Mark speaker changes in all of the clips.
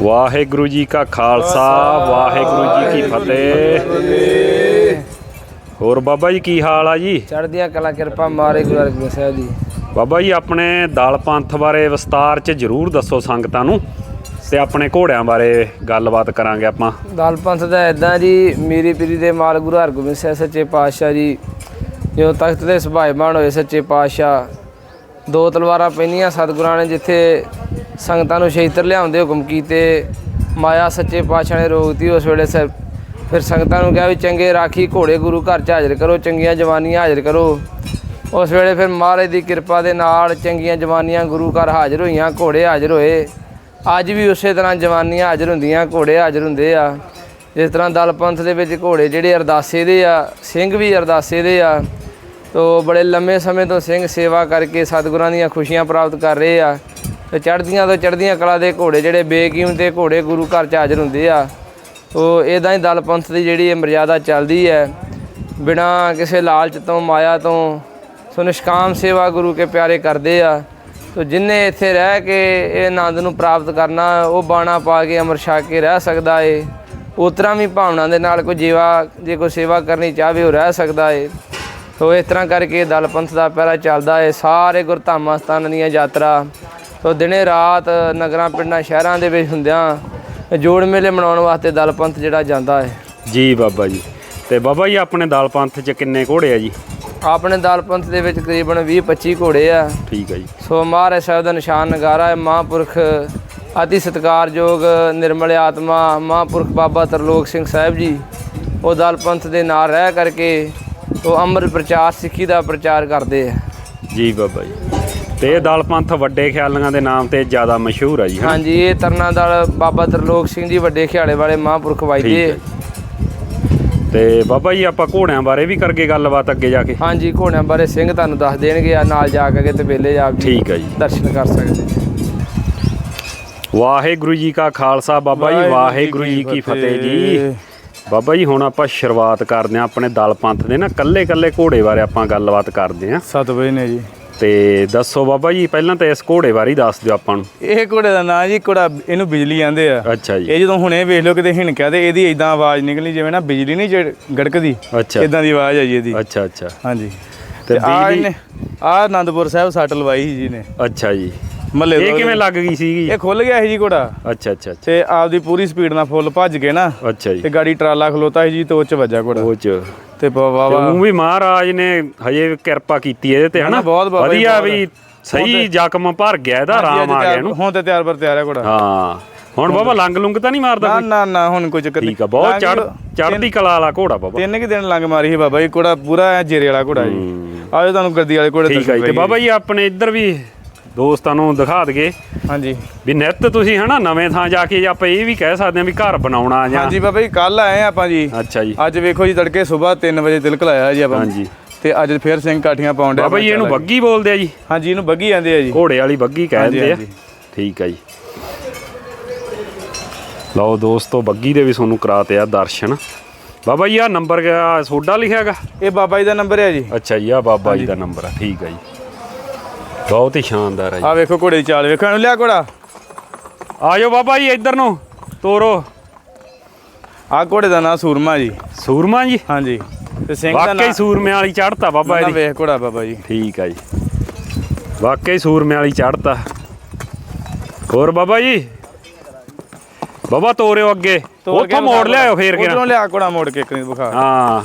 Speaker 1: ਵਾਹਿਗੁਰੂ ਜੀ ਕਾ ਖਾਲਸਾ ਵਾਹਿਗੁਰੂ ਜੀ ਕੀ ਫਤਿਹ। ਹੋਰ ਬਾਬਾ ਜੀ ਕੀ ਹਾਲ ਆ ਜੀ?
Speaker 2: ਚੜ੍ਹਦੀਆਂ ਕਲਾ ਕਿਰਪਾ ਮਾਰੇ ਗੁਰੂ ਅਰਜਨ ਸਾਹਿਬ ਜੀ।
Speaker 1: ਬਾਬਾ ਜੀ ਆਪਣੇ ਦਲ ਪੰਥ ਬਾਰੇ ਵਿਸਤਾਰ ਚ ਜਰੂਰ ਦੱਸੋ ਸੰਗਤਾਂ ਨੂੰ ਤੇ ਆਪਣੇ ਘੋੜਿਆਂ ਬਾਰੇ ਗੱਲਬਾਤ ਕਰਾਂਗੇ ਆਪਾਂ।
Speaker 2: ਦਲ ਪੰਥ ਦਾ ਇਦਾਂ ਜੀ ਮੀਰੀ ਪੀਰੀ ਦੇ ਮਾਲ ਗੁਰੂ ਹਰਗੋਬਿੰਦ ਸਾਹਿਬ ਸੱਚੇ ਪਾਤਸ਼ਾਹ ਜੀ। ਜੋ ਤਖਤ ਦੇ ਸੁਭਾਇਮਾਨ ਹੋਏ ਸੱਚੇ ਪਾਤਸ਼ਾਹ। ਦੋ ਤਲਵਾਰਾਂ ਪੈਣੀਆਂ ਸਤਿਗੁਰਾਂ ਨੇ ਜਿੱਥੇ ਸੰਗਤਾਂ ਨੂੰ ਸ਼ਹੀਤਰ ਲਿਆਉਂਦੇ ਹੁਕਮ ਕੀਤੇ। ਮਾਇਆ ਸੱਚੇ ਪਾਤਸ਼ਾਹ ਨੇ ਰੋਕਤੀ ਉਸ ਵੇਲੇ ਸ- ਫਿਰ ਸੰਗਤਾਂ ਨੂੰ ਕਿਹਾ ਵੀ ਚੰਗੇ ਰਾਖੀ ਘੋੜੇ ਗੁਰੂ ਘਰ ਚ ਹਾਜ਼ਰ ਕਰੋ, ਚੰਗੀਆਂ ਜਵਾਨੀਆਂ ਹਾਜ਼ਰ ਕਰੋ। ਉਸ ਵੇਲੇ ਫਿਰ ਮਹਾਰਾਜ ਦੀ ਕਿਰਪਾ ਦੇ ਨਾਲ ਚੰਗੀਆਂ ਜਵਾਨੀਆਂ ਗੁਰੂ ਘਰ ਹਾਜ਼ਰ ਹੋਈਆਂ, ਘੋੜੇ ਹਾਜ਼ਰ ਹੋਏ। ਅੱਜ ਵੀ ਉਸੇ ਤਰ੍ਹਾਂ ਜਵਾਨੀਆਂ ਹਾਜ਼ਰ ਹੁੰਦੀਆਂ, ਘੋੜੇ ਹਾਜ਼ਰ ਹੁੰਦੇ ਆ। ਜਿਸ ਤਰ੍ਹਾਂ ਦਲ ਪੰਥ ਦੇ ਵਿੱਚ ਘੋੜੇ ਜਿਹੜੇ ਅਰਦਾਸੇ ਦੇ ਆ, ਸਿੰਘ ਵੀ ਅਰਦਾਸੇ ਦੇ ਆ। ਤੋ ਬੜੇ ਲੰਮੇ ਸਮੇਂ ਤੋਂ ਸਿੰਘ ਸੇਵਾ ਕਰਕੇ ਸਤਿਗੁਰਾਂ ਦੀਆਂ ਖੁਸ਼ੀਆਂ ਪ੍ਰਾਪਤ ਕਰ ਰਹੇ ਆ। ਤੇ ਚੜ੍ਹਦੀਆਂ ਤੋਂ ਚੜ੍ਹਦੀਆਂ ਕਲਾ ਦੇ ਘੋੜੇ ਜਿਹੜੇ ਬੇਕੀਮਤੇ ਘੋੜੇ ਗੁਰੂ ਘਰ ਚ ਹਾਜ਼ਰ ਹੁੰਦੇ ਆ ਤੋ ਇਦਾਂ ਹੀ ਦਲ ਪੰਥ ਦੀ ਜਿਹੜੀ ਇਹ ਮਰਜ਼ਾਦਾ ਚੱਲਦੀ ਹੈ, ਬਿਨਾ ਕਿਸੇ ਲਾਲਚ ਤੋਂ, ਮਾਇਆ ਤੋਂ, ਸੋ ਨਿਸ਼ਕਾਮ ਸੇਵਾ ਗੁਰੂ ਕੇ ਪਿਆਰੇ ਕਰਦੇ ਆ। ਸੋ ਜਿਨੇ ਇੱਥੇ ਰਹਿ ਕੇ ਇਹ ਆਨੰਦ ਨੂੰ ਪ੍ਰਾਪਤ ਕਰਨਾ, ਉਹ ਬਾਣਾ ਪਾ ਕੇ ਅਮਰ ਛਕ ਕੇ ਰਹਿ ਸਕਦਾ ਏ। ਉਤਰਾ ਵੀ ਭਾਵਨਾ ਦੇ ਨਾਲ ਕੋਈ ਜੀਵਾ, ਜੇ ਕੋਈ ਸੇਵਾ ਕਰਨੀ ਚਾਹਵੇ, ਉਹ ਰਹਿ ਸਕਦਾ ਏ। ਸੋ ਇਸ ਤਰ੍ਹਾਂ ਕਰਕੇ ਦਲ ਪੰਥ ਦਾ ਪਹਿਰਾ ਚੱਲਦਾ ਏ। ਸਾਰੇ ਗੁਰਧਾਮਾਂ ਸਥਾਨਾਂ ਦੀਆਂ ਯਾਤਰਾ ਤੋ ਦਿਨੇ ਰਾਤ ਨਗਰਾਂ ਪਿੰਡਾਂ ਸ਼ਹਿਰਾਂ ਦੇ ਵਿੱਚ ਹੁੰਦਿਆਂ ਜੋੜ ਮੇਲੇ ਮਨਾਉਣ ਵਾਸਤੇ ਦਲ ਪੰਥ ਜਿਹੜਾ ਜਾਂਦਾ ਹੈ।
Speaker 1: ਜੀ ਬਾਬਾ ਜੀ। ਤੇ ਬਾਬਾ ਜੀ ਆਪਣੇ ਦਲ ਪੰਥ ਚ ਕਿੰਨੇ ਘੋੜੇ ਆ ਜੀ?
Speaker 2: ਆਪਣੇ ਦਲ ਪੰਥ ਦੇ ਵਿੱਚ ਤਕਰੀਬਨ 20 25 ਘੋੜੇ ਆ।
Speaker 1: ਠੀਕ ਆ ਜੀ।
Speaker 2: ਸੋ ਮਹਾਰਾਜ ਸਾਹਿਬ ਦਾ ਨਿਸ਼ਾਨ ਨਗਾਰਾ ਹੈ ਮਹਾਂਪੁਰਖ ਅਤੀ ਸਤਿਕਾਰਯੋਗ ਨਿਰਮਲ ਆਤਮਾ ਮਹਾਂਪੁਰਖ ਬਾਬਾ ਤਰਲੋਕ ਸਿੰਘ ਸਾਹਿਬ ਜੀ ਉਹ ਦਲ ਪੰਥ ਦੇ ਨਾਲ ਰਹਿ ਕਰਕੇ ਉਹ ਅੰਮ੍ਰਿਤ ਪ੍ਰਚਾਰ ਸਿੱਖੀ ਦਾ ਪ੍ਰਚਾਰ ਕਰਦੇ ਆ।
Speaker 1: ਜੀ ਬਾਬਾ ਜੀ। ਤੇ ਇਹ ਦਲ ਪੰਥ ਵੱਡੇ ਖਿਆਲੀਆਂ ਦੇ ਨਾਮ ਤੇ ਜ਼ਿਆਦਾ ਮਸ਼ਹੂਰ ਆ ਜੀ?
Speaker 2: ਹਾਂਜੀ ਇਹ ਤਰਨਾ ਦਲ ਬਾਬਾ ਤਰਲੋਕ ਸਿੰਘ ਜੀ ਵੱਡੇ ਖਿਆਲੇ ਵਾਲੇ ਮਹਾਂਪੁਰਖ ਵਾਜਦੇ
Speaker 1: ਤੇ ਬਾਬਾ ਜੀ ਆਪਾਂ ਘੋੜਿਆਂ ਬਾਰੇ ਵੀ ਕਰਗੇ ਗੱਲਬਾਤ ਅੱਗੇ ਜਾ ਕੇ।
Speaker 2: ਹਾਂਜੀ ਘੋੜਿਆਂ ਬਾਰੇ ਸਿੰਘ ਤੁਹਾਨੂੰ ਦੱਸ ਦੇਣਗੇ ਆ ਨਾਲ ਜਾ ਕੇ ਤੇ ਵੇਲੇ ਆਪ ਜੀ
Speaker 1: ਠੀਕ ਆ ਜੀ।
Speaker 2: ਦਰਸ਼ਨ ਕਰ ਸਕਦੇ
Speaker 1: ਵਾਹਿਗੁਰੂ ਜੀ ਕਾ ਖਾਲਸਾ ਬਾਬਾ ਜੀ ਵਾਹਿਗੁਰੂ ਜੀ ਕੀ ਫਤਿਹ। ਜੀ। ਬਾਬਾ ਜੀ ਹੁਣ ਆਪਾਂ ਸ਼ੁਰੂਆਤ ਕਰਦੇ ਹਾਂ ਆਪਣੇ ਦਲ ਪੰਥ ਦੇ ਨਾ ਕੱਲੇ ਕੱਲੇ ਘੋੜੇ ਬਾਰੇ ਆਪਾਂ ਗੱਲਬਾਤ ਕਰਦੇ ਹਾਂ।
Speaker 3: ਸੱਤ ਵਜੇ ਨੇ ਜੀ।
Speaker 1: ਤੇ ਦੱਸੋ ਬਾਬਾ ਜੀ ਪਹਿਲਾਂ ਤਾਂ ਇਸ ਘੋੜੇ ਬਾਰੇ ਦੱਸ ਦਿਓ ਆਪਾਂ ਨੂੰ।
Speaker 3: ਇਹ ਘੋੜੇ ਦਾ ਨਾਂ ਜੀ ਘੋੜਾ ਇਹਨੂੰ ਬਿਜਲੀ ਆਂਦੇ ਆ।
Speaker 1: ਅੱਛਾ ਜੀ।
Speaker 3: ਇਹ ਜਦੋਂ ਹੁਣੇ ਵੇਖ ਲਓ ਕਿਤੇ ਹਿਣਕਿਆ ਤੇ ਇਹਦੀ ਇਦਾਂ ਆਵਾਜ਼ ਨਿਕਲੀ ਜਿਵੇਂ ਨਾ ਬਿਜਲੀ ਨਹੀਂ ਗੜਕਦੀ।
Speaker 1: ਅੱਛਾ।
Speaker 3: ਇਦਾਂ ਦੀ ਆਵਾਜ਼ ਹੈ ਜੀ ਇਹਦੀ।
Speaker 1: ਅੱਛਾ ਅੱਛਾ।
Speaker 3: ਹਾਂਜੀ।
Speaker 1: ਤੇ
Speaker 3: ਆ
Speaker 1: ਬਿਜਲੀ
Speaker 3: ਆ ਆਨੰਦਪੁਰ ਸਾਹਿਬ ਸੱਟ ਲਵਾਈ ਸੀ ਜੀ ਨੇ
Speaker 1: ਅੱਛਾ ਜੀ।
Speaker 3: ਮੱਲੇ
Speaker 1: ਇਹ ਕਿਵੇਂ ਲੱਗ ਗਈ ਸੀਗੀ?
Speaker 3: ਇਹ ਖੁੱਲ ਗਿਆ ਸੀ ਜੀ ਘੋੜਾ।
Speaker 1: ਅੱਛਾ ਅੱਛਾ ਅੱਛਾ।
Speaker 3: ਤੇ ਆਪਦੀ ਪੂਰੀ ਸਪੀਡ ਨਾਲ ਫੁੱਲ ਭੱਜ ਕੇ ਨਾ।
Speaker 1: ਅੱਛਾ ਜੀ।
Speaker 3: ਤੇ ਗਾੜੀ ਟਰਾਲਾ ਖਲੋਤਾ ਸੀ ਜੀ ਤੇ ਉਹ ਚ ਵੱਜਾ ਘੋੜਾ।
Speaker 1: ਉਹ ਚ।
Speaker 3: ਤੇ ਵਾਹ
Speaker 1: ਊਂ ਵੀ ਮਹਾਰਾਜ ਨੇ ਹਜੇ ਕਿਰਪਾ ਕੀਤੀ ਇਹਦੇ ਤੇ ਹਨਾ?
Speaker 3: ਬਹੁਤ
Speaker 1: ਵਧੀਆ। ਵੀ ਸਹੀ ਜ਼ਖਮ ਭਰ ਗਿਆ ਇਹਦਾ ਆਰਾਮ ਆ ਗਿਆ ਇਹਨੂੰ।
Speaker 3: ਹੁਣ ਤੇ ਤਿਆਰ ਬਰ ਤਿਆਰ ਹੈ ਘੋੜਾ।
Speaker 1: ਹਾਂ। ਹੁਣ ਬਾਬਾ ਲੰਗ ਲੁੰਗ ਤਾਂ ਨਹੀਂ ਮਾਰਦਾ
Speaker 3: ਨਾ
Speaker 1: ਕੋਈ?
Speaker 3: ਨਾ ਨਾ ਹੁਣ ਕੋਈ ਚੱਕਰ
Speaker 1: ਠੀਕ ਆ ਬਹੁਤ ਚੜ ਚੜਦੀ ਕਲਾ ਵਾਲਾ ਘੋੜਾ ਬਾਬਾ।
Speaker 3: ਤਿੰਨ ਕਿ ਦਿਨ ਲੰਗ ਮਾਰੀ ਸੀ ਬਾਬਾ ਜੀ ਘੋੜਾ ਪੂਰਾ ਜੇਰੇ ਵਾਲਾ ਘੋੜਾ ਜੀ। ਆਜੋ ਤੁਹਾਨੂੰ ਗੱਦੀ ਵਾਲੇ ਘੋੜੇ
Speaker 1: ਠੀਕ ਆ ਜੀ ਤੇ ਬਾਬਾ ਜੀ ਆਪਣੇ ਇੱਧਰ ਵੀ ਦੋਸਤਾਂ ਨੂੰ ਦਿਖਾ ਦਈਏ
Speaker 3: ਹਾਂਜੀ।
Speaker 1: ਵੀ ਨਿੱਤ ਤੁਸੀਂ ਹਨਾ ਨਵੇਂ ਥਾਂ ਜਾ ਕੇ ਆਪਾਂ ਇਹ ਵੀ ਕਹਿ ਸਕਦੇ ਹਾਂ ਵੀ ਘਰ ਬਣਾਉਣਾ ਜਾਂ
Speaker 3: ਹਾਂਜੀ ਬਾਬਾ ਜੀ ਕੱਲ ਆਏ ਆ ਆਪਾਂ ਜੀ।
Speaker 1: ਅੱਛਾ ਜੀ।
Speaker 3: ਅੱਜ ਵੇਖੋ ਜੀ ਤੜਕੇ ਸਵੇਰ 3 ਵਜੇ ਤਿਲਕ ਲਾਇਆ ਜੀ ਆਪਾਂ।
Speaker 1: ਹਾਂਜੀ।
Speaker 3: ਤੇ ਅੱਜ ਫੇਰ ਸਿੰਘ ਕਾਠੀਆਂ ਪਾਉਣ ਡਿਆ
Speaker 1: ਬਾਬਾ ਜੀ ਇਹਨੂੰ ਬੱਗੀ ਬੋਲਦੇ ਆ ਜੀ।
Speaker 3: ਹਾਂਜੀ ਇਹਨੂੰ ਬੱਗੀ ਆਂਦੇ ਆ ਜੀ।
Speaker 1: ਘੋੜੇ ਵਾਲੀ ਬੱਗੀ ਕਹਿੰਦੇ ਆ। ਠੀਕ ਆ ਜੀ। ਲਓ ਦੋਸਤੋ ਬੱਗੀ ਦੇ ਵੀ ਤੁਹਾਨੂੰ ਕਰਾਤੇ ਆ ਦਰਸ਼ਨ। ਬਾਬਾ ਜੀ ਆ ਨੰਬਰ ਸੋਡਾ ਲਿਖਿਆਗਾ
Speaker 3: ਇਹ ਬਾਬਾ ਜੀ ਦਾ ਨੰਬਰ ਹੈ ਜੀ।
Speaker 1: ਅੱਛਾ ਜੀ ਆ ਬਾਬਾ ਜੀ ਦਾ ਨੰਬਰ ਆ। ਠੀਕ ਆ ਜੀ। ਬਹੁਤ ਹੀ ਸ਼ਾਨਦਾਰ ਆ ਜੀ।
Speaker 3: ਆ ਵੇਖੋ ਘੋੜੇ ਦੀ ਚਾਲ ਵੇਖੋ ਇਹਨੂੰ ਲਿਆ ਘੋੜਾ।
Speaker 1: ਆਜੋ ਬਾਬਾ ਜੀ ਇੱਧਰ ਨੂੰ ਤੋਰੋ।
Speaker 3: ਆ ਘੋੜੇ ਦਾ ਨਾਂ ਸੂਰਮਾ ਜੀ।
Speaker 1: ਸੂਰਮਾ ਜੀ?
Speaker 3: ਹਾਂਜੀ। ਤੇ ਸਿੰਘ ਦਾ ਨਾਂ
Speaker 1: ਵਾਕਈ ਸੂਰਮੇ ਵਾਲੀ ਚੜ੍ਹਤਾ ਬਾਬਾ
Speaker 3: ਨਾ
Speaker 1: ਇਹਦੀ
Speaker 3: ਵੇਖ ਘੋੜਾ ਬਾਬਾ ਜੀ।
Speaker 1: ਠੀਕ ਆ ਜੀ। ਵਾਕਈ ਸੂਰਮੇ ਵਾਲੀ ਚੜ੍ਹਤਾ। ਹੋਰ ਬਾਬਾ ਜੀ? ਬਾਬਾ ਤੋਰਿਓ ਅੱਗੇ। ਉੱਥੋਂ ਮੋੜ ਲਿਆਓ ਫੇਰ ਕੇ
Speaker 3: ਉਧਰੋਂ ਲਿਆ ਘੋੜਾ ਮੋੜ ਕੇ ਇੱਕ ਨਹੀਂ
Speaker 1: ਹਾਂ।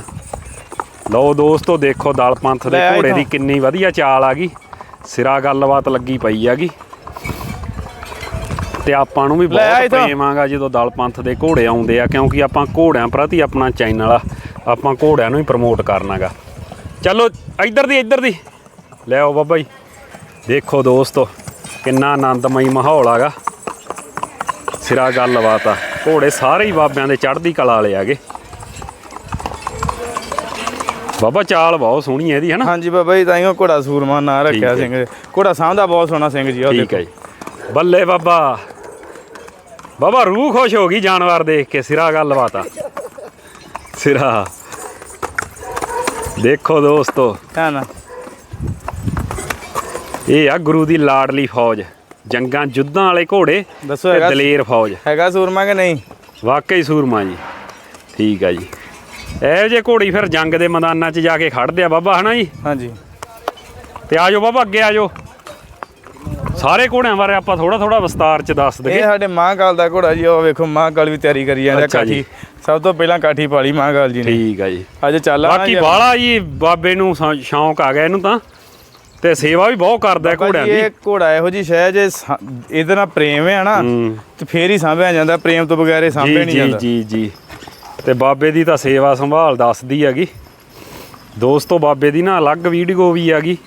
Speaker 1: ਲਓ ਦੋਸਤੋ ਦੇਖੋ ਦਲ ਪੰਥ ਦੇ
Speaker 3: ਲੈ
Speaker 1: ਘੋੜੇ ਦੀ। ਕਿੰਨੀ ਵਧੀਆ ਚਾਲ ਆ ਗਈ। ਸਿਰਾ ਗੱਲਬਾਤ ਲੱਗੀ ਪਈ ਹੈਗੀ। ਤੇ ਆਪਾਂ ਨੂੰ ਵੀ ਬਹੁਤ
Speaker 3: ਇੱਥੋਂ।
Speaker 1: ਪ੍ਰੇਮ ਆਗਾ ਜਦੋਂ ਦਲ ਪੰਥ ਦੇ ਘੋੜੇ ਆਉਂਦੇ ਆ ਕਿਉਂਕਿ ਆਪਾਂ ਘੋੜਿਆਂ ਪ੍ਰਤੀ ਆਪਣਾ ਚੈਨਲ ਆ ਆਪਾਂ ਘੋੜਿਆਂ ਨੂੰ ਹੀ ਪ੍ਰਮੋਟ ਕਰਨਾਗਾ ਚਲੋ ਇੱਧਰ ਦੀ ਇੱਧਰ ਦੀ। ਲੈ ਆਓ ਬਾਬਾ ਜੀ। ਦੇਖੋ ਦੋਸਤੋ ਕਿੰਨਾ ਆਨੰਦਮਈ ਮਾਹੌਲ ਆਗਾ। ਸਿਰਾ ਗੱਲਬਾਤ ਆ। ਘੋੜੇ ਸਾਰੇ ਹੀ ਬਾਬਿਆਂ ਦੇ ਚੜ੍ਹਦੀ ਕਲਾ ਵਾਲੇ ਆਗੇ ਬਾਬਾ ਚਾਲ ਬਹੁਤ ਸੋਹਣੀ ਹੈ ਇਹਦੀ ਹਨਾ
Speaker 3: ਹਾਂਜੀ ਬਾਬਾ ਜੀ ਤਾਈਓ ਘੋੜਾ ਸੂਰਮਾ ਨਾਂ ਰੱਖਿਆ। ਸਿੰਘ। ਘੋੜਾ ਸਾਂਭਦਾ ਬਹੁਤ ਸੋਹਣਾ ਸਿੰਘ ਜੀ ਉਹ
Speaker 1: ਠੀਕ ਹੈ ਜੀ। ਬੱਲੇ ਬਾਬਾ। ਬਾਬਾ ਰੂਹ ਖੁਸ਼ ਹੋ ਗਈ ਜਾਨਵਰ ਦੇਖ ਕੇ ਸਿਰਾ ਗੱਲਬਾਤ ਆ ਸਿਰਾ। ਦੇਖੋ ਦੋਸਤੋ।
Speaker 3: ਹੈ ਨਾ।
Speaker 1: ਇਹ ਆ ਗੁਰੂ ਦੀ ਲਾਡਲੀ ਫੌਜ। ਜੰਗਾਂ ਜੁੱਧਾਂ ਵਾਲੇ ਘੋੜੇ
Speaker 3: ਦੱਸੋ
Speaker 1: ਤੇ
Speaker 3: ਹੈਗਾ
Speaker 1: ਦਲੇਰ ਫੌਜ।
Speaker 3: ਹੈਗਾ ਸੂਰਮਾ ਕਿ ਨਹੀਂ?
Speaker 1: ਵਾਕਈ ਸੂਰਮਾ ਜੀ। ਠੀਕ ਆ ਜੀ। ਇਹੋ ਜੇ ਘੋੜੀ ਫਿਰ ਜੰਗ ਦੇ ਮੈਦਾਨਾਂ 'ਚ ਜਾ ਕੇ ਖੜਦੇ ਆ ਬਾਬਾ ਹਨਾ ਜੀ?
Speaker 3: ਹਾਂਜੀ।
Speaker 1: ਤੇ ਆਜੋ ਬਾਬਾ ਅੱਗੇ ਆਜੋ। ਸਾਰੇ ਘੋੜਿਆਂ ਬਾਰੇ ਆਪਾਂ ਥੋੜਾ ਥੋੜਾ ਵਿਸਤਾਰ 'ਚ ਦੱਸ
Speaker 3: ਇਹ
Speaker 1: ਦਈਏ
Speaker 3: ਸਾਡੇ ਮਹਾਂਕਾਲ ਦਾ ਘੋੜਾ ਜੀ ਉਹ ਵੇਖੋ ਮਹਾਂਕਾਲ ਵੀ ਤਿਆਰੀ ਕਰੀ ਜਾਂਦਾ
Speaker 1: ਅੱਛਾ ਜੀ।
Speaker 3: ਕਾਠੀ। ਸਭ ਤੋਂ ਪਹਿਲਾਂ ਕਾਠੀ ਪਾਲੀ ਮਹਾਂਕਾਲ ਜੀ ਨੇ।
Speaker 1: ਠੀਕ ਆ ਜੀ।
Speaker 3: ਅੱਜ ਚੱਲ ਆ
Speaker 1: ਬਾਕੀ ਬਾਲਾ ਜੀ ਬਾਬੇ ਨੂੰ ਸ਼ੌ- ਸ਼ੌਂਕ ਆ ਗਿਆ ਇਹਨੂੰ ਤਾਂ। ਤੇ ਸੇਵਾ ਵੀ ਬਹੁਤ ਕਰਦਾ ਹੈ ਘੋੜਿਆਂ ਦੀ।
Speaker 3: ਇਹ ਘੋੜਾ ਇਹੋ ਜੀ ਸ਼ੈ ਜੇ ਸਾ- ਇਹਦੇ ਨਾਲ ਪ੍ਰੇਮ ਹੈ ਨਾ ਤੇ ਫੇਰ ਹੀ ਸਾਂਭਿਆ ਜਾਂਦਾ। ਪ੍ਰੇਮ ਤੋਂ ਬਗੈਰ ਇਹ ਸਾਂਭਿਆ ਨਹੀਂ
Speaker 1: ਜੀ
Speaker 3: ਜਾਂਦਾ
Speaker 1: ਜੀ ਜੀ। ਤੇ ਬਾਬੇ ਦੀ ਤਾਂ ਸੇਵਾ ਸੰਭਾਲ ਦੱਸਦੀ ਹੈਗੀ। ਦੋਸਤੋ ਬਾਬੇ ਦੀ ਨਾ ਅਲੱਗ ਵੀਡੀਓ ਵੀ ਹੈਗੀ।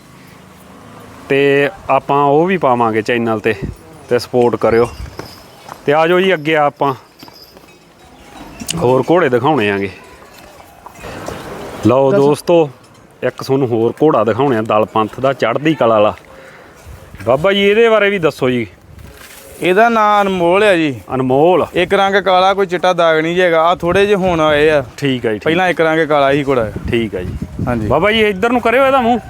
Speaker 1: ਤੇ ਆਪਾਂ ਉਹ ਵੀ ਪਾਵਾਂਗੇ ਚੈਨਲ ਤੇ ਤੇ ਸਪੋਰਟ ਕਰਿਓ। ਤੇ ਆਜੋ ਜੀ ਅੱਗੇ ਆਪਾਂ। ਹੋਰ ਘੋੜੇ ਦਿਖਾਉਣੇ ਆਂਗੇ। ਲਓ ਦੋਸਤੋ ਇੱਕ ਤੁਹਾਨੂੰ ਹੋਰ ਘੋੜਾ ਦਿਖਾਉਣੇ ਆ ਦਲ ਪੰਥ ਦਾ ਚੜ੍ਹਦੀ ਕਲਾ ਵਾਲਾ। ਬਾਬਾ ਜੀ ਇਹਦੇ ਬਾਰੇ ਵੀ ਦੱਸੋ ਜੀ।
Speaker 3: ਇਹਦਾ ਨਾਂ ਅਨਮੋਲ ਹੈ ਜੀ।
Speaker 1: ਅਨਮੋਲ?
Speaker 3: ਇੱਕ ਰੰਗ ਕਾਲਾ ਕੋਈ ਚਿੱਟਾ ਦਾਗ ਨਹੀਂ ਜੇਗਾ ਆ ਥੋੜੇ ਜਿਹੇ ਹੁਣ ਆਏ ਆ।
Speaker 1: ਠੀਕ ਹੈ ਜੀ
Speaker 3: ਪਹਿਲਾਂ ਇੱਕ ਰੰਗ ਕਾਲਾ ਹੀ ਹੈ।
Speaker 1: ਠੀਕ ਹੈ ਜੀ।
Speaker 3: ਹਾਂਜੀ।
Speaker 1: ਬਾਬਾ ਜੀ ਇੱਧਰ ਨੂੰ ਕਰਿਓ ਇਹਦਾ ਮੂੰਹ।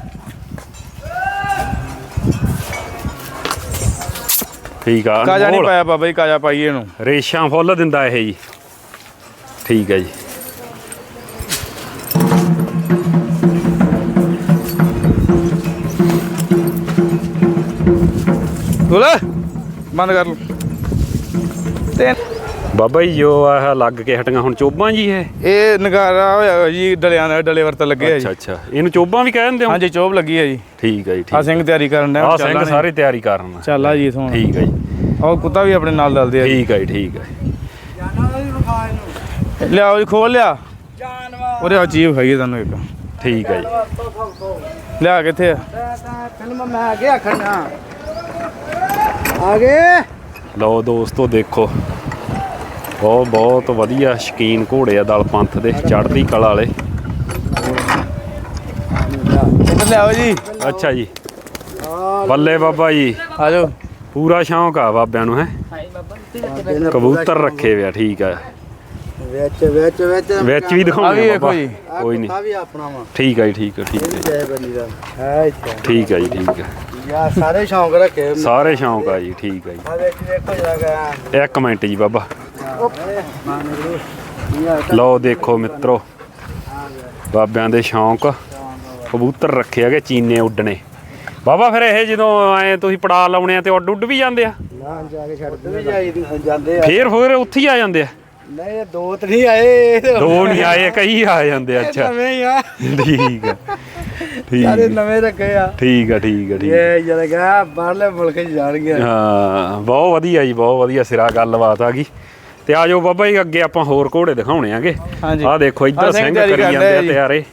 Speaker 1: ਠੀਕ ਆ
Speaker 3: ਕਾਜਾ ਨਹੀਂ। ਪਾਇਆ ਬਾਬਾ ਜੀ ਕਾਜਾ ਪਾਈਏ ਇਹਨੂੰ।
Speaker 1: ਰੇਸ਼ਾਂ ਫੁੱਲ ਦਿੰਦਾ ਇਹ ਜੀ। ਠੀਕ ਹੈ ਜੀ।
Speaker 3: ਬੋਲ। ਬੰਦ ਕਰ ਲਓ। ਤੇ
Speaker 1: ਬਾਬਾ ਜੀ ਜੋ ਆਹ ਲੱਗ ਕੇ ਹਟੀਆਂ ਹੁਣ ਚੋਬਾਂ ਜੀ ਇਹ?
Speaker 3: ਇਹ ਨਗਾਰਾ ਹੋਇਆ ਜੀ ਡਲਿਆਂ ਦਾ ਡਲੇ ਵਰਤ ਲੱਗੇ ਆ ਜੀ।
Speaker 1: ਅੱਛਾ ਅੱਛਾ। ਇਹਨੂੰ ਚੋਬਾਂ ਵੀ ਕਹਿ ਦਿੰਦੇ ਹੋ?
Speaker 3: ਹਾਂਜੀ ਚੋਬ ਲੱਗੀ ਹੈ ਜੀ।
Speaker 1: ਠੀਕ ਹੈ ਜੀ
Speaker 3: ਆ
Speaker 1: ਠੀਕ
Speaker 3: ਸਿੰਘ ਤਿਆਰੀ ਕਰਨ ਦਾ
Speaker 1: ਆ ਸਿੰਘ ਸਾਰੇ ਤਿਆਰੀ ਕਰਨ।
Speaker 3: ਚੱਲ ਆ ਜੀ ਇਥੋਂ।
Speaker 1: ਠੀਕ ਹੈ ਜੀ।
Speaker 3: ਉਹ ਕੁੱਤਾ ਵੀ ਆਪਣੇ ਨਾਲ ਦਲਦੇ ਆ ਜੀ।
Speaker 1: ਠੀਕ ਹੈ ਜੀ ਠੀਕ ਹੈ
Speaker 3: ਲਿਆਓ ਜੀ ਖੋਲ ਲਿਆ। ਉਹਦੇ ਆ ਚੀਜ਼ ਖਾਈਏ ਤੁਹਾਨੂੰ ਇੱਕ।
Speaker 1: ਠੀਕ ਹੈ ਜੀ।
Speaker 3: ਲਿਆ ਕਿੱਥੇ ਆ?
Speaker 4: ਫਿਲਮ ਮੈਂ ਆ ਗਿਆ ਖੰਨਾ ਆ ਗਏ
Speaker 1: ਲਓ ਦੋਸਤੋ ਦੇਖੋ। ਬਹੁਤ ਬਹੁਤ ਵਧੀਆ ਸ਼ਕੀਨ ਘੋੜੇ ਆ ਦਲ ਪੰਥ ਦੇ ਚੜ੍ਹਦੀ ਕਲਾ ਵਾਲੇ।
Speaker 3: ਇੱਧਰ ਲਿਆਓ ਜੀ।
Speaker 1: ਅੱਛਾ ਜੀ। ਬੱਲੇ ਬਾਬਾ ਜੀ।
Speaker 3: ਆ ਜਾਓ।
Speaker 1: ਪੂਰਾ ਸ਼ੌਂਕ ਆ ਬਾਬਿਆਂ ਨੂੰ ਹੈ? ਕਬੂਤਰ ਰੱਖੇ ਵਿਆ ਠੀਕ ਆ।
Speaker 4: ਵਿੱਚ ਵਿੱਚ ਵਿੱਚ।
Speaker 1: ਵਿੱਚ ਵੀ
Speaker 3: ਆ ਵੀ
Speaker 1: ਆ
Speaker 3: ਵੇਖੋ
Speaker 1: ਬਾਬਾ।
Speaker 3: ਜੀ।
Speaker 1: ਕੋਈ ਨਹੀਂ।
Speaker 4: ਆ ਵੀ ਆਪਣਾ ਵਾ।
Speaker 1: ਠੀਕ ਆ ਜੀ ਠੀਕ ਆ ਠੀਕ ਆ।
Speaker 4: ਜੈ ਬੰਦੀ ਦਾ। ਹੈ ਇੱਥੇ।
Speaker 1: ਠੀਕ ਆ ਜੀ ਠੀਕ ਆ।
Speaker 4: ਯਾ ਸਾਰੇ ਸ਼ੌਂਕ ਰੱਖੇ ਆ
Speaker 1: ਸਾਰੇ ਸ਼ੌਂਕ ਆ ਜੀ ਠੀਕ ਆ ਜੀ।
Speaker 4: ਵਿੱਚ ਦੇਖੋ ਜਰਾ ਗਿਆ
Speaker 1: ਇੱਕ ਮਿੰਟ ਜੀ ਬਾਬਾ। ਲਓ ਦੇਖੋ ਮਿੱਤਰੋ ਬਾਬਿਆਂ ਦੇ ਸ਼ੌਂਕ। ਕਬੂਤਰ ਰੱਖੇ ਹੈਗੇ ਚੀਨੇ ਉੱਡਣੇ। ਬਾਬਾ ਫਿਰ ਇਹ ਜਦੋਂ ਐ ਤੁਸੀਂ ਪੜਾ ਲਾਉਣੇ ਆ ਤੇ ਉੱਡ ਉੱਡ ਵੀ ਜਾਂਦੇ ਆ?
Speaker 4: ਨਾ ਜਾ ਕੇ ਛੱਡ ਵੀ ਜਾਈਦੀ ਜਾਂਦੇ ਆ।
Speaker 1: ਫੇਰ ਫਿਰ ਉੱਥੇ ਹੀ ਆ ਜਾਂਦੇ ਆ?
Speaker 4: ਨਹੀਂ ਇਹ ਦੋ ਤੇ ਨਹੀਂ ਆਏ ਇਹ ਤਾਂ
Speaker 1: ਦੋ ਨਹੀਂ ਆਏ ਕਈ ਆ ਜਾਂਦੇ ਆ ਅੱਛਾ।
Speaker 4: ਨਵੇਂ ਹੀ ਆ।
Speaker 1: ਠੀਕ ਆ। ਠੀਕ
Speaker 4: ਸਾਰੇ
Speaker 1: ਆ,
Speaker 4: ਨਵੇਂ ਰੱਖੇ ਆ।
Speaker 1: ਠੀਕ ਆ ਠੀਕ ਆ ਠੀਕ ਆ।
Speaker 4: ਇਹ ਜਰਾ ਗਿਆ ਬਾਹਰਲੇ ਮੁਲਕ ਚ ਜਾਣਗੇ।
Speaker 1: ਹਾਂ ਬਹੁਤ ਵਧੀਆ ਜੀ ਬਹੁਤ ਵਧੀਆ ਸਿਰਾ ਗੱਲਬਾਤ ਆ ਗਈ। ਤੇ ਆਜੋ ਬਾਬਾ ਜੀ ਅੱਗੇ ਆਪਾਂ ਹੋਰ ਘੋੜੇ ਦਿਖਾਉਣੇ ਆਗੇ।
Speaker 3: ਹਾਂਜੀ।
Speaker 1: ਆਹ ਦੇਖੋ ਇੱਧਰ
Speaker 3: ਸਿੰਘ
Speaker 1: ਕਰੀ ਜਾਂਦੇ ਆ। ਤਿਆਰੇ।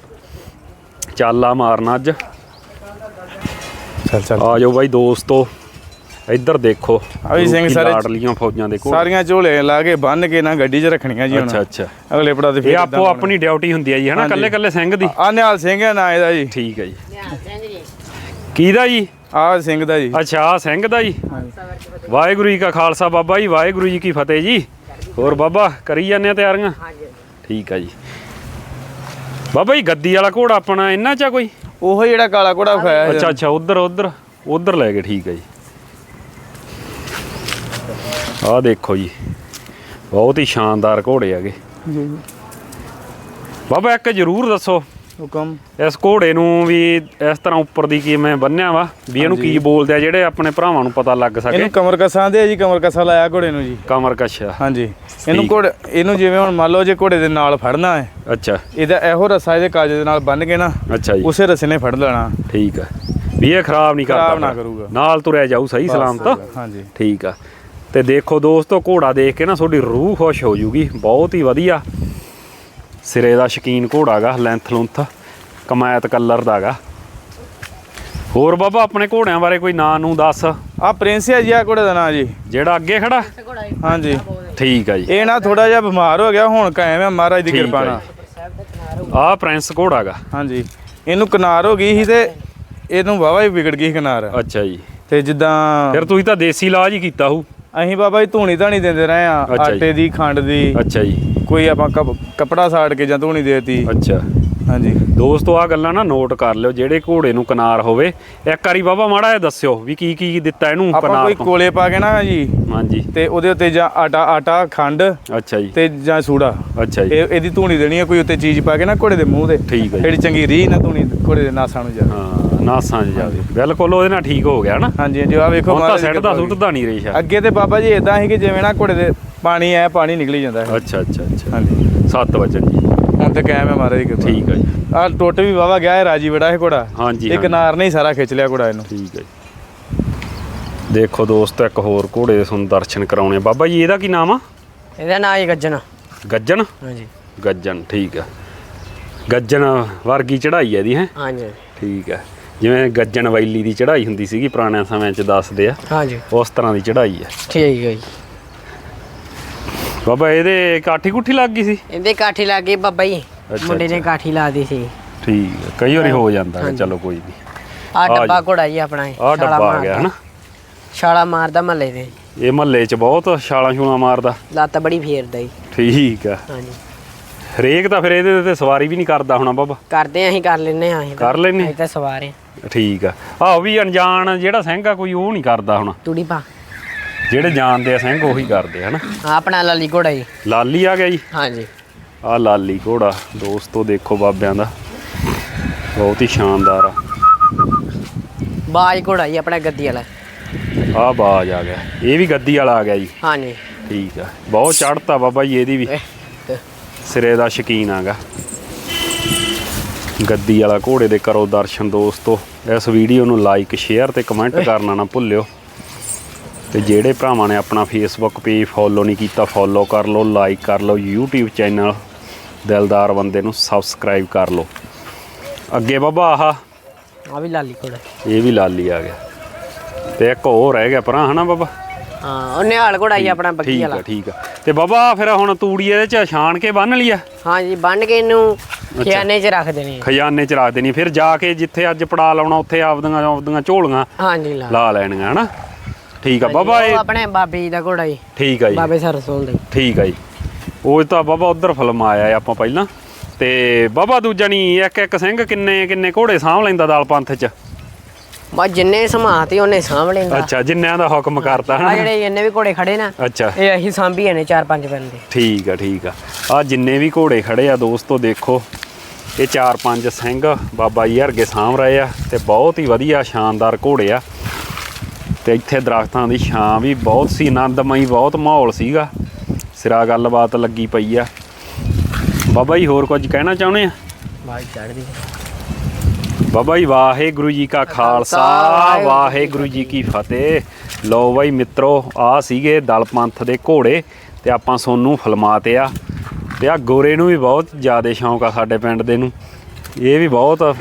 Speaker 1: ਚਾਲਾ ਮਾਰਨਾ ਅੱਜ।
Speaker 3: ਚੱਲ ਚੱਲ।
Speaker 1: ਆਜੋ ਬਾਈ ਦੋਸਤੋ। ਇੱਧਰ ਦੇਖੋ
Speaker 3: ਆ ਵੀ ਸਿੰਘ ਸਾਰੇ-
Speaker 1: ਲਾਡਲੀਆਂ ਫੌਜਾਂ ਦੇ ਘੋੜੇ
Speaker 3: ਸਾਰੀਆਂ ਝੋਲੇ ਲਾ ਕੇ ਬੰਨ ਕੇ ਨਾ ਗੱਡੀ 'ਚ ਰੱਖਣੀਆਂ ਜੀ ਹੁਣ।
Speaker 1: ਅੱਛਾ ਅੱਛਾ।
Speaker 3: ਅਗਲੇ ਪੜਾ ਤੇ
Speaker 1: ਇਹ
Speaker 3: ਫਿਰ
Speaker 1: ਆਪੋ ਆਪਣੀ ਡਿਊਟੀ ਹੁੰਦੀ ਹੈ ਜੀ ਹਨਾ। ਕੱਲੇ ਕੱਲੇ ਸਿੰਘ ਦੀ।
Speaker 3: ਆ ਨਿਹਾਲ ਸਿੰਘ ਹੈ ਨਾ ਇਹਦਾ ਜੀ।
Speaker 1: ਠੀਕ ਹੈ ਜੀ। ਕਿਹਦਾ ਜੀ?
Speaker 3: ਆ ਸਿੰਘ ਦਾ ਜੀ।
Speaker 1: ਅੱਛਾ ਆਹ ਸਿੰਘ ਦਾ ਜੀ। ਵਾਹਿਗੁਰੂ ਜੀ ਕਾ ਖਾਲਸਾ ਬਾਬਾ ਜੀ ਵਾਹਿਗੁਰੂ ਜੀ ਕੀ ਫਤਿਹ ਜੀ। ਹੋਰ ਬਾਬਾ ਕਰੀ ਜਾਂਦੇ ਆ ਤਿਆਰੀਆਂ? ਠੀਕ ਆ ਜੀ। ਬਾਬਾ ਜੀ ਗੱਦੀ ਵਾਲਾ ਘੋੜਾ ਆਪਣਾ ਇੰਨਾ ਚਾ ਕੋਈ?
Speaker 3: ਉਹ ਜਿਹੜਾ ਕਾਲਾ ਘੋੜਾ ਖਾਇਆ
Speaker 1: ਅੱਛਾ ਅੱਛਾ ਉਧਰ ਉਧਰ ਉਧਰ ਲੈ ਗਏ ਠੀਕ ਹੈ ਜੀ। ਆਹ ਦੇਖੋ ਜੀ। ਬਹੁਤ ਹੀ ਸ਼ਾਨਦਾਰ ਘੋੜੇ ਹੈਗੇ।
Speaker 3: ਜੀ।
Speaker 1: ਬਾਬਾ ਇੱਕ ਜ਼ਰੂਰ ਦੱਸੋ
Speaker 3: ਹੁਕਮ।
Speaker 1: ਇਸ ਘੋੜੇ ਨੂੰ ਵੀ ਇਸ ਤਰ੍ਹਾਂ ਉੱਪਰ ਦੀ ਕਿਵੇਂ ਬੰਨਿਆ ਵਾ? ਵੀ ਇਹਨੂੰ ਕੀ ਬੋਲਦੇ ਆ ਜਿਹੜੇ ਆਪਣੇ ਭਰਾਵਾਂ ਨੂੰ ਪਤਾ ਲੱਗ ਸਕੇ?
Speaker 3: ਇਹਨੂੰ ਕਮਰ ਕਸਾਂ ਦੇ ਜੀ ਕਮਰ ਕਸਾ ਲਾਇਆ ਘੋੜੇ ਨੂੰ ਜੀ।
Speaker 1: ਕਮਰ ਕਸ਼ਾ
Speaker 3: ਹਾਂਜੀ ਇਹਨੂੰ। ਘੋੜੇ ਇਹਨੂੰ ਜਿਵੇਂ ਹੁਣ ਮੰਨ ਲਓ ਜੇ ਘੋੜੇ ਦੇ ਨਾਲ ਫੜਨਾ ਹੈ
Speaker 1: ਅੱਛਾ।
Speaker 3: ਇਹਦਾ ਇਹੋ ਰਸਾ ਇਹਦੇ ਕਾਜੇ ਦੇ ਨਾਲ ਬੰਨ ਕੇ ਨਾ
Speaker 1: ਅੱਛਾ ਜੀ।
Speaker 3: ਉਸੇ ਰਸੇ ਨੇ ਫੜ ਲੈਣਾ।
Speaker 1: ਠੀਕ ਆ। ਵੀ ਇਹ ਖਰਾਬ ਨਹੀਂ ਕਰਦਾ
Speaker 3: ਖਰਾਬ ਨਾ। ਕਰੂਗਾ।
Speaker 1: ਨਾਲ ਤੁਰਿਆ ਜਾਊ ਸਹੀ ਸਲਾਮਤ।
Speaker 3: ਹਾਂਜੀ।
Speaker 1: ਠੀਕ ਆ। ਤੇ ਦੇਖੋ ਦੋਸਤੋ ਘੋੜਾ ਦੇਖ ਕੇ ਨਾ ਤੁਹਾਡੀ ਰੂਹ ਖੁਸ਼ ਹੋ ਜੂਗੀ। ਬਹੁਤ ਹੀ ਵਧੀਆ। ਸਿਰੇ ਦਾ ਸ਼ਕੀਨ ਘੋੜਾ ਗਾ ਲੈਂਥ ਲੁੰਥ ਕਮਾਇਤ ਕਲਰ ਦਾਗਾ ਹੋਰ ਬਾਬਾ ਆਪਣੇ ਘੋੜਿਆਂ ਬਾਰੇ ਕੋਈ ਨਾਂ ਨੂੰ ਦੱਸ?
Speaker 3: ਆ ਪ੍ਰਿੰਸ ਹੈ ਜੀ ਆ ਘੋੜੇ ਦਾ ਨਾਂ ਜੀ।
Speaker 1: ਜਿਹੜਾ ਅੱਗੇ ਖੜਾ?
Speaker 3: ਹਾਂਜੀ।
Speaker 1: ਠੀਕ ਆ ਜੀ।
Speaker 3: ਇਹ ਨਾ ਥੋੜਾ ਜਿਹਾ ਬਿਮਾਰ ਹੋ ਗਿਆ ਹੁਣ ਕਾਇਮ ਹੈ ਮਹਾਰਾਜ ਦੀ ਕਿਰਪਾ
Speaker 1: ਆ
Speaker 3: ਨਾਲ।
Speaker 1: ਆਹ ਪ੍ਰਿੰਸ ਘੋੜਾ ਗਾ।
Speaker 3: ਹਾਂਜੀ। ਇਹਨੂੰ ਕਿਨਾਰ ਹੋ ਗਈ ਸੀ ਤੇ ਇਹਨੂੰ ਵਾਵਾ ਹੀ ਵਿਗੜ ਗਈ ਕਿਨਾਰ।
Speaker 1: ਅੱਛਾ ਜੀ।
Speaker 3: ਤੇ ਜਿੱਦਾਂ
Speaker 1: ਫਿਰ ਤੁਸੀਂ ਤਾਂ ਦੇਸੀ ਇਲਾਜ ਹੀ ਕੀਤਾ ਹੂ।
Speaker 3: ਅਸੀਂ ਬਾਬਾ ਜੀ ਧੂਣੀ ਧਾਣੀ ਦਿੰਦੇ ਰਹੇ ਆ
Speaker 1: ਅੱਛਾ ਜੀ।
Speaker 3: ਆਟੇ ਦੀ ਖੰਡ ਦੀ।
Speaker 1: ਅੱਛਾ ਜੀ।
Speaker 3: ਕੋਈ ਆਪਾਂ ਕੱਪ- ਕੱਪੜਾ ਸਾੜ ਕੇ ਜਾਂ ਧੂਣੀ ਦੇਤੀ।
Speaker 1: ਅੱਛਾ।
Speaker 3: ਹਾਂਜੀ।
Speaker 1: ਦੋਸਤੋ ਆ ਗੱਲਾਂ ਨਾ ਨੋਟ ਕਰ ਲਿਓ ਜਿਹੜੇ ਘੋੜੇ ਨੂੰ ਕਨਾਰ ਹੋਵੇ। ਇੱਕ ਵਾਰੀ ਬਾਬਾ ਮਾੜਾ ਜਿਹਾ ਦੱਸਿਓ ਵੀ ਕੀ ਕੀ ਦਿੱਤਾ ਇਹਨੂੰ
Speaker 3: ਆਪਾਂ
Speaker 1: ਕਨਾਰ
Speaker 3: ਕੋਈ
Speaker 1: ਤੋਂ।
Speaker 3: ਕੋਲੇ ਪਾ ਕੇ ਨਾ ਜੀ
Speaker 1: ਹਾਂਜੀ।
Speaker 3: ਤੇ ਉਹਦੇ ਉੱਤੇ ਜਾਂ ਆਟਾ ਆਟਾ ਖੰਡ
Speaker 1: ਅੱਛਾ ਜੀ।
Speaker 3: ਤੇ ਜਾਂ ਸੂੜਾ।
Speaker 1: ਅੱਛਾ ਜੀ।
Speaker 3: ਇਹ ਇਹਦੀ ਧੂਣੀ ਦੇਣੀ ਹੈ ਕੋਈ ਉੱਤੇ ਚੀਜ਼ ਪਾ ਕੇ ਨਾ ਘੋੜੇ ਦੇ ਮੂੰਹ ਤੇ।
Speaker 1: ਠੀਕ ਹੈ ਜੀ।
Speaker 3: ਜਿਹੜੀ ਚੰਗੀ ਰੀਹ ਨਾ ਧੂਣੀ ਘੋੜੇ ਦੇ ਨਾਸਾਂ ਨੂੰ ਜਾਵੇ।
Speaker 1: ਹਾਂ। ਨਾਸਾਂ 'ਚ ਜਾਵੇ ਬਿਲਕੁਲ ਉਹਦੇ ਨਾਲ ਠੀਕ ਹੋ ਗਿਆ ਨਾ।
Speaker 3: ਹਾਂਜੀ ਹਾਂਜੀ ਆ ਵੇਖੋ
Speaker 1: ਹੁਣ ਤਾਂ
Speaker 3: ਮਹਾਰਾਜ ਦੀ
Speaker 1: ਸੈੱਟ ਦਾ
Speaker 3: ਕਿਰਪਾ
Speaker 1: ਸੁੱਟਦਾ ਨਹੀਂ ਰੇਸ਼ਾ
Speaker 3: ਅੱਗੇ ਤੇ ਬਾਬਾ ਜੀ ਇਦਾਂ ਸੀ ਕਿ ਜਿਵੇਂ ਨਾ ਘੋੜੇ ਦੇ ਪਾਣੀ ਐ ਪਾਣੀ ਨਿਕਲੀ ਜਾਂਦਾ ਹੈ
Speaker 1: ਅੱਛਾ ਅੱਛਾ ਅੱਛਾ।
Speaker 3: ਹਾਂਜੀ।
Speaker 1: 7 ਵਜੇ ਜੀ।
Speaker 3: ਹੁਣ ਤੇ ਕਾਇਮ ਹੈ ਮਹਾਰਾਜ ਦੀ ਕਿਰਪਾ।
Speaker 1: ਠੀਕ ਹੈ ਜੀ।
Speaker 3: ਆ ਟੁੱਟ ਵੀ ਵਾਵਾ ਗਿਆ ਹੈ ਰਾਜੀ ਬੜਾ ਹੈ ਘੋੜਾ।
Speaker 1: ਹਾਂਜੀ,
Speaker 3: ਇੱਕ
Speaker 1: ਹਾਂਜੀ।
Speaker 3: ਨਾਰ ਨੇ ਹੀ ਸਾਰਾ ਖਿੱਚ ਲਿਆ ਘੋੜਾ ਇਹਨੂੰ।
Speaker 1: ਠੀਕ ਹੈ ਜੀ। ਦੇਖੋ ਦੋਸਤੋ ਇੱਕ ਹੋਰ ਘੋੜੇ ਦੇ ਤੁਹਾਨੂੰ ਦਰਸ਼ਨ ਕਰਾਉਣੇ ਆ। ਬਾਬਾ ਜੀ ਇਹਦਾ ਕੀ ਨਾਮ ਆ?
Speaker 2: ਇਹਦਾ ਨਾਂ ਹੀ ਗੱਜਣ।
Speaker 1: ਗੱਜਣ?
Speaker 2: ਹਾਂਜੀ।
Speaker 1: ਗੱਜਣ ਠੀਕ ਆ ਗੱਜਣ ਵਰਗੀ ਚੜ੍ਹਾਈ ਹੈ ਦੀ ਹੈ?
Speaker 2: ਹਾਂਜੀ।
Speaker 1: ਠੀਕ ਹੈ। ਜਿਵੇਂ ਗੱਜਣ ਵੈਲੀ ਦੀ ਚੜ੍ਹਾਈ ਹੁੰਦੀ ਸੀਗੀ ਪੁਰਾਣੇ ਸਮਿਆਂ 'ਚ ਦੱਸਦੇ ਆ।
Speaker 2: ਹਾਂਜੀ।
Speaker 1: ਉਸ ਤਰ੍ਹਾਂ ਦੀ ਚੜ੍ਹਾਈ ਹੈ
Speaker 2: ਠੀਕ ਹੈ ਜੀ।
Speaker 1: ਬਾਬਾ ਇਹਦੇ ਕਾਠੀ ਕੁੱਠੀ ਲੱਗ ਗਈ ਸੀ?
Speaker 5: ਇਹਦੇ ਕਾਠੀ ਲੱਗ ਗਈ ਬਾਬਾ ਜੀ।
Speaker 1: ਅੱਛਾ,
Speaker 5: ਮੁੰਡੇ ਨੇ। ਕਾਠੀ ਲਾ ਦੀ ਸੀ।
Speaker 1: ਠੀਕ ਹੈ ਕਈ ਵਾਰੀ ਹੋ ਜਾਂਦਾ ਹੈ ਚਲੋ ਕੋਈ ਨਹੀਂ
Speaker 5: ਆ
Speaker 1: ਆ
Speaker 5: ਡੱਬਾ। ਘੋੜਾ ਜੀ ਆਪਣਾ ਇਹ,
Speaker 1: ਆਹ
Speaker 5: ਛਾਲਾਂ
Speaker 1: ਡੱਬਾ ਆ ਗਿਆ
Speaker 5: ਮਾਰਦਾ।
Speaker 1: ਹਨਾ?
Speaker 5: ਛਾਲਾਂ ਮਾਰਦਾ ਮਹੱਲੇ ਦੇ।
Speaker 1: ਇਹ ਮਹੱਲੇ 'ਚ ਬਹੁਤ ਛਾਲਾਂ ਛੂਲਾਂ ਮਾਰਦਾ।
Speaker 5: ਲੱਤ ਬੜੀ ਫੇਰਦਾ ਜੀ।
Speaker 1: ਠੀਕ ਆ।
Speaker 5: ਹਾਂਜੀ।
Speaker 1: ਹਰੇਕ ਤਾਂ ਫਿਰ ਇਹਦੇ ਤੇ ਸਵਾਰੀ ਵੀ ਨਹੀਂ ਕਰਦਾ ਹੋਣਾ ਬਾਬਾ।
Speaker 5: ਕਰਦੇ ਆਂ ਅਸੀਂ ਕਰ ਲੈਨੇ ਆਂ ਅਸੀਂ।
Speaker 1: ਕਰ ਲੈਂਦੇ?
Speaker 5: ਅਸੀਂ ਤਾਂ ਸਵਾਰੇ
Speaker 1: ਠੀਕ ਆ। ਉਹ ਵੀ ਅਣਜਾਣ ਜਿਹੜਾ ਸਿੰਘ ਆ ਕੋਈ ਉਹ ਨਹੀਂ ਕਰਦਾ ਹੁਣ।
Speaker 5: ਤੂੜੀ ਪਾ।
Speaker 1: ਜਿਹੜੇ ਜਾਣਦੇ ਆ ਸਿੰਘ ਉਹੀ ਕਰਦੇ ਆ ਹਨਾ?
Speaker 5: ਆਹ ਆਪਣਾ ਲਾਲੀ ਘੋੜਾ ਜੀ।
Speaker 1: ਲਾਲੀ ਆ ਗਿਆ ਜੀ?
Speaker 5: ਹਾਂਜੀ।
Speaker 1: ਆ ਲਾਲੀ ਘੋੜਾ ਦੋਸਤੋ ਦੇਖੋ ਬਾਬਿਆਂ ਦਾ। ਬਹੁਤ ਹੀ ਸ਼ਾਨਦਾਰ ਆ।
Speaker 5: ਬਾਜ ਘੋੜਾ ਜੀ ਆਪਣਾ ਗੱਦੀ ਵਾਲਾ।
Speaker 1: ਆ ਬਾਜ ਆ ਗਿਆ। ਇਹ ਵੀ ਗੱਦੀ ਵਾਲਾ ਆ ਗਿਆ ਜੀ।
Speaker 5: ਹਾਂਜੀ।
Speaker 1: ਠੀਕ ਆ। ਬਹੁਤ ਚੜ੍ਹਤਾ ਬਾਬਾ ਜੀ ਇਹਦੀ ਵੀ। ਸਿਰੇ ਦਾ ਸ਼ਕੀਨ ਆਗਾ। ਗੱਦੀ ਵਾਲਾ ਘੋੜੇ ਦੇ ਕਰੋ ਦਰਸ਼ਨ ਦੋਸਤੋ ਇਸ ਵੀਡੀਓ ਨੂੰ ਲਾਈਕ ਸ਼ੇਅਰ ਤੇ ਕਮੈਂਟ ਕਰਨਾ ਨਾ ਭੁੱਲਿਓ। ਤੇ ਜਿਹੜੇ ਭਰਾਵਾਂ ਨੇ ਆਪਣਾ ਫੇਸਬੁੱਕ ਪੇਜ ਫੋਲੋ ਨਹੀਂ ਕੀਤਾ ਫੋਲੋ ਕਰ ਲਓ ਲਾਈਕ ਕਰ ਲਓ YouTube ਚੈਨਲ ਦਿਲਦਾਰ ਬੰਦੇ ਨੂੰ ਸਬਸਕ੍ਰਾਈਬ ਕਰ ਲਓ। ਅੱਗੇ ਬਾਬਾ ਆਹ
Speaker 5: ਆ ਵੀ ਲਾਲੀ ਘੋੜਾ
Speaker 1: ਇਹ ਵੀ ਲਾਲੀ ਆ ਗਿਆ। ਤੇ ਇੱਕ ਹੋਰ ਰਹਿ ਗਿਆ ਪਰਾਂ ਹਨਾ ਬਾਬਾ?
Speaker 5: ਹਾਂ ਉਹ ਨਿਹਾਲ ਘੋੜਾ ਜੀ ਆਪਣਾ
Speaker 1: ਠੀਕ ਆ
Speaker 5: ਵਾਲਾ।
Speaker 1: ਠੀਕ ਆ। ਤੇ ਬਾਬਾ ਫਿਰ ਹੁਣ ਤੂੜੀ ਇਹਦੇ ਚ ਛਾਣ ਕੇ ਬੰਨ ਲਈ ਆ?
Speaker 5: ਹਾਂਜੀ ਬੰਨ ਕੇ ਇਹਨੂੰ ਖਿਆਨੇ 'ਚ ਰੱਖ ਦੇਣੀ।
Speaker 1: ਖਜ਼ਾਨੇ ਚ ਰੱਖ ਦੇਣੀ ਫਿਰ ਜਾ ਕੇ ਜਿੱਥੇ ਅੱਜ ਪੜਾ ਲਾਉਣਾ ਉੱਥੇ ਆਪਦੀਆਂ ਆਪਦੀਆਂ ਝੋਲੀਆਂ
Speaker 5: ਹਾਂਜੀ ਲਾ।
Speaker 1: ਲਾ ਲੈਣੀਆਂ ਹਨਾ? ਠੀਕ ਆ ਬਾਬਾ ਇਹ
Speaker 5: ਆਪਣੇ ਬਾਬੇ ਜੀ ਦਾ ਘੋੜਾ ਜੀ।
Speaker 1: ਠੀਕ ਆ ਜੀ।
Speaker 5: ਬਾਬੇ ਸਰਸੋਂ ਦਾ।
Speaker 1: ਠੀਕ ਆ ਜੀ। ਉਹ ਤਾਂ ਬਾਬਾ ਉਧਰ ਫਿਲਮ ਆਇਆ ਆਪਾਂ ਪਹਿਲਾਂ। ਤੇ ਬਾਬਾ ਦੂਜਾ ਨਹੀਂ ਇੱਕ ਇੱਕ ਸਿੰਘ ਕਿੰਨੇ ਕਿੰਨੇ ਘੋੜੇ ਸਾਂਭ ਲੈਂਦਾ ਦਲ ਪੰਥ ਚ?
Speaker 5: ਬਸ ਜਿੰਨੇ ਸਮਾਤੀ ਉਹਨੇ ਸਾਂਭ ਲੈਂਦਾ
Speaker 1: ਅੱਛਾ ਜਿੰਨਿਆਂ ਦਾ ਹੁਕਮ ਕਰਤਾ
Speaker 5: ਆ
Speaker 1: ਹਨਾ?
Speaker 5: ਜਿਹੜੇ ਇੰਨੇ ਵੀ ਘੋੜੇ ਖੜੇ ਨਾ
Speaker 1: ਅੱਛਾ।
Speaker 5: ਇਹ ਅਸੀਂ ਸਾਂਭੀਏ ਨੇ ਚਾਰ ਪੰਜ ਬੰਦੇ।
Speaker 1: ਠੀਕ ਆ ਠੀਕ ਆ। ਆ ਜਿੰਨੇ ਵੀ ਘੋੜੇ ਖੜੇ ਆ ਦੋਸਤੋ ਦੇਖੋ ਇਹ ਚਾਰ ਪੰਜ ਸਿੰਘ ਬਾਬਾ ਜੀ ਹਰਗੇ ਸਾਂਭ ਰਹੇ ਆ ਤੇ ਬਹੁਤ ਹੀ ਵਧੀਆ ਸ਼ਾਨਦਾਰ ਘੋੜੇ ਆ। ਤੇ ਇੱਥੇ ਦਰਖਤਾਂ ਦੀ ਛਾਂ ਵੀ ਬਹੁਤ ਸੀ ਆਨੰਦਮਈ ਬਹੁਤ ਮਾਹੌਲ ਸੀਗਾ। ਸਿਰਾ ਗੱਲਬਾਤ ਲੱਗੀ ਪਈ ਆ। ਬਾਬਾ ਜੀ ਹੋਰ ਕੁਝ ਕਹਿਣਾ ਚਾਹੁੰਦੇ ਆ?
Speaker 5: ਬਾਈ ਚੜਦੀ
Speaker 1: ਬਾਬਾ ਜੀ ਵਾਹਿਗੁਰੂ ਜੀ ਕਾ ਖਾਲਸਾ ਵਾਹਿਗੁਰੂ ਜੀ ਕੀ ਫਤਿਹ। ਲੋ ਬਾਈ ਮਿੱਤਰੋ ਆ ਸੀਗੇ ਦਲ ਪੰਥ ਦੇ ਘੋੜੇ ਤੇ ਆਪਾਂ ਸੋਨੂੰ ਫਲਮਾਤੇ ਆ। ਤੇ ਆ ਗੋਰੇ ਨੂੰ ਵੀ ਬਹੁਤ ਜ਼ਿਆਦਾ ਸ਼ੌਂਕ ਆ ਸਾਡੇ ਪਿੰਡ ਦੇ ਨੂੰ। ਇਹ ਵੀ ਬਹੁਤ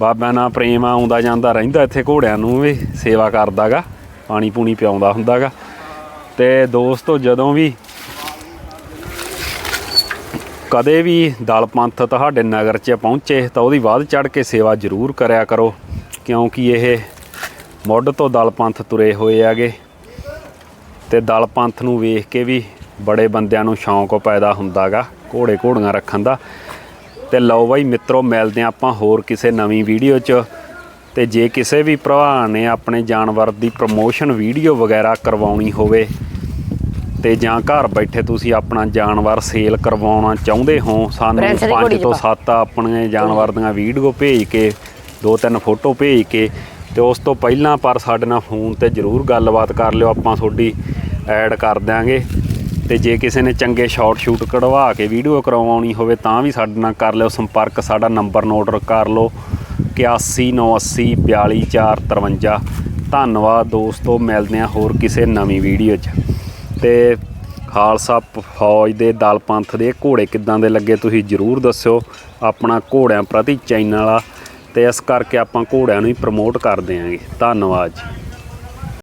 Speaker 1: ਬਾਬਿਆਂ ਨਾਲ ਪ੍ਰੇਮ ਆਉਂਦਾ ਜਾਂਦਾ ਰਹਿੰਦਾ ਇੱਥੇ ਘੋੜਿਆਂ ਨੂੰ ਵੀ ਸੇਵਾ ਕਰਦਾਗਾ ਪਾਣੀ ਪੂਣੀ ਪਿਆਉਂਦਾ ਹੁੰਦਾਗਾ। ਤੇ ਦੋਸਤੋ ਜਦੋਂ ਵੀ ਕਦੇ ਵੀ ਦਲ ਪੰਥ ਤੁਹਾਡੇ ਨਗਰ 'ਚ ਪਹੁੰਚੇ ਤਾਂ ਉਹਦੀ ਵੱਧ ਚੜ ਕੇ ਸੇਵਾ ਜ਼ਰੂਰ ਕਰਿਆ ਕਰੋ, ਕਿਉਂਕਿ ਇਹ ਮੁੱਢ ਤੋਂ ਦਲ ਪੰਥ ਤੁਰੇ ਹੋਏ ਆਗੇ ਤੇ ਦਲ ਪੰਥ ਨੂੰ ਵੇਖ ਕੇ ਵੀ ਬੜੇ ਬੰਦਿਆਂ ਨੂੰ ਸ਼ੌਂਕ ਪੈਦਾ ਹੁੰਦਾਗਾ, ਘੋੜੇ ਘੋੜੀਆਂ ਰੱਖਣ ਦਾ। ਤੇ ਲਓ ਬਾਈ ਮਿੱਤਰੋ, ਮਿਲਦੇ ਹਾਂ ਆਪਾਂ ਹੋਰ ਕਿਸੇ ਨਵੀਂ ਵੀਡੀਓ 'ਚ। ਤੇ ਜੇ ਕਿਸੇ ਵੀ ਭਰਾ ਨੇ ਆਪਣੇ ਜਾਨਵਰ ਦੀ ਪ੍ਰਮੋਸ਼ਨ ਵੀਡੀਓ ਵਗੈਰਾ ਕਰਵਾਉਣੀ ਹੋਵੇ ਤੇ ਜਾਂ ਘਰ ਬੈਠੇ ਤੁਸੀਂ ਆਪਣਾ ਜਾਨਵਰ ਸੇਲ ਕਰਵਾਉਣਾ ਚਾਹੁੰਦੇ ਹੋ ਸਾਨੂੰ
Speaker 5: ਦੀ
Speaker 1: 5
Speaker 5: ਘੋੜੀ
Speaker 1: ਤੋਂ
Speaker 5: ਚ ਪਾ।
Speaker 1: 7 ਆਪਣੇ ਜਾਨਵਰ ਦੀਆਂ ਵੀਡੀਓ ਭੇਜ ਕੇ ਦੋ ਤਿੰਨ ਫੋਟੋ ਭੇਜ ਕੇ ਤੇ ਉਸ ਤੋਂ ਪਹਿਲਾਂ ਪਰ ਸਾਡੇ ਨਾਲ ਫੋਨ ਤੇ ਜਰੂਰ ਗੱਲਬਾਤ ਕਰ ਲਿਓ ਆਪਾਂ ਤੁਹਾਡੀ ਐਡ ਕਰ ਦਿਆਂਗੇ। ਤੇ ਜੇ ਕਿਸੇ ਨੇ ਚੰਗੇ ਸ਼ਾਰਟ ਸ਼ੂਟ ਕਢਵਾ ਕੇ ਵੀਡੀਓ ਕਰਵਾਉਣੀ ਹੋਵੇ ਤਾਂ ਵੀ ਸਾਡੇ ਨਾਲ ਕਰ ਲਿਓ ਸੰਪਰਕ ਸਾਡਾ ਨੰਬਰ ਨੋਟ ਕਰ ਲਓ। 8198842453 ਧੰਨਵਾਦ ਦੋਸਤੋ ਮਿਲਦੇ ਹਾਂ ਹੋਰ ਕਿਸੇ ਨਵੀਂ ਵੀਡੀਓ 'ਚ। ਤੇ ਖਾਲਸਾ ਪ- ਫੌਜ ਦੇ ਦਲ ਪੰਥ ਦੇ ਘੋੜੇ ਕਿੱਦਾਂ ਦੇ ਲੱਗੇ ਤੁਸੀਂ ਜਰੂਰ ਦੱਸਿਓ ਆਪਣਾ ਘੋੜਿਆਂ ਪ੍ਰਤੀ ਚੈਨਲ ਆ ਤੇ ਇਸ ਕਰਕੇ ਆਪਾਂ ਘੋੜਿਆਂ ਨੂੰ ਹੀ ਪ੍ਰਮੋਟ ਕਰਦੇ ਆਂਗੇ ਧੰਨਵਾਦ ਜੀ।